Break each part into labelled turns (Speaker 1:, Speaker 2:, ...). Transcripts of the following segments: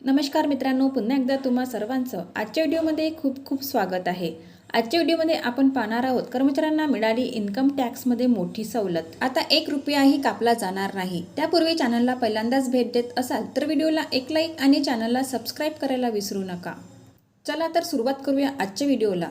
Speaker 1: नमस्कार मित्रांनो पुन्हा एकदा तुम्हा सर्वांचं आजच्या व्हिडिओमध्ये खूप खूप स्वागत आहे. आजच्या व्हिडिओमध्ये आपण पाहणार आहोत कर्मचाऱ्यांना मिळाली इन्कम टॅक्समध्ये मोठी सवलत. आता एक रुपयाही कापला जाणार नाही. त्यापूर्वी चॅनलला पहिल्यांदाच भेट देत असाल तर व्हिडिओला एक लाईक आणि चॅनलला सबस्क्राईब करायला विसरू नका. चला तर सुरुवात करूया आजच्या व्हिडिओला.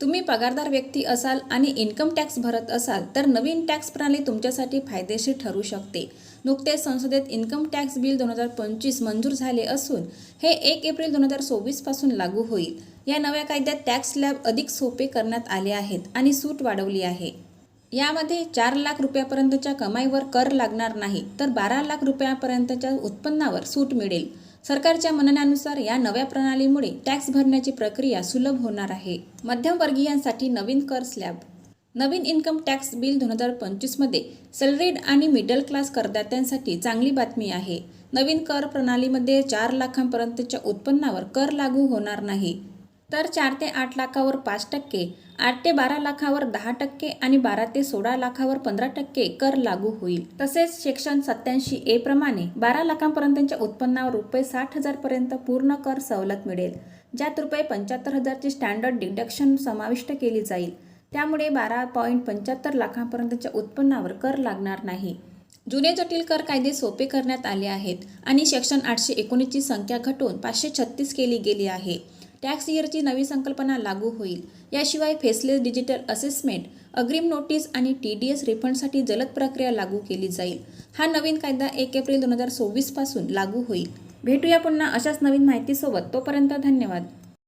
Speaker 1: तुम्ही पगारदार व्यक्ती असाल आणि इन्कम टॅक्स भरत असाल तर नवीन टॅक्स प्रणाली तुमच्यासाठी फायदेशीर ठरू शकते. नुकतेच संसदेत इन्कम टॅक्स बिल दोन हजार पंचवीस मंजूर झाले असून हे एक एप्रिल दोन हजार सव्वीसपासून लागू होईल. या नव्या कायद्यात टॅक्स स्लॅब अधिक सोपे करण्यात आले आहेत आणि सूट वाढवली आहे. यामध्ये चार लाख रुपयापर्यंतच्या कमाईवर कर लागणार नाही तर बारा लाख रुपयापर्यंतच्या उत्पन्नावर सूट मिळेल. सरकारच्या म्हणण्यानुसार या नव्या प्रणालीमुळे टॅक्स भरण्याची प्रक्रिया सुलभ होणार आहे. मध्यमवर्गीयांसाठी नवीन कर स्लॅब. नवीन इन्कम टॅक्स बिल दोन हजार पंचवीसमध्ये सॅलरीड आणि मिडल क्लास करदात्यांसाठी चांगली बातमी आहे. नवीन कर प्रणालीमध्ये चार लाखांपर्यंतच्या उत्पन्नावर कर लागू होणार नाही. तर चार ते आठ लाखावर पाच टक्के आठ ते बारा लाखावर दहा टक्के आणि बारा ते सोळा लाखावर पंधरा टक्के कर लागू होईल. तसेच सेक्शन सत्याऐंशी ए प्रमाणे बारा लाखांपर्यंतच्या उत्पन्नावर रुपये साठ हजारपर्यंत पूर्ण कर सवलत मिळेल ज्यात रुपये पंच्याहत्तर हजारची स्टँडर्ड डिडक्शन समाविष्ट केली जाईल. त्यामुळे बारा पॉईंट पंच्याहत्तर लाखांपर्यंतच्या उत्पन्नावर कर लागणार नाही. जुने जटिल कर कायदे सोपे करण्यात आले आहेत आणि सेक्शन आठशे एकोणीसची संख्या घटवून पाचशे छत्तीस केली गेली आहे. टॅक्स इयरची नवी संकल्पना लागू होईल. याशिवाय फेसलेस डिजिटल असेसमेंट अग्रिम नोटीस आणि टी डी एस रिफंडसाठी जलद प्रक्रिया लागू केली जाईल. हा नवीन कायदा एक एप्रिल दोन हजार सव्वीसपासून लागू होईल. भेटूया पुन्हा अशाच नवीन माहितीसोबत. तोपर्यंत धन्यवाद.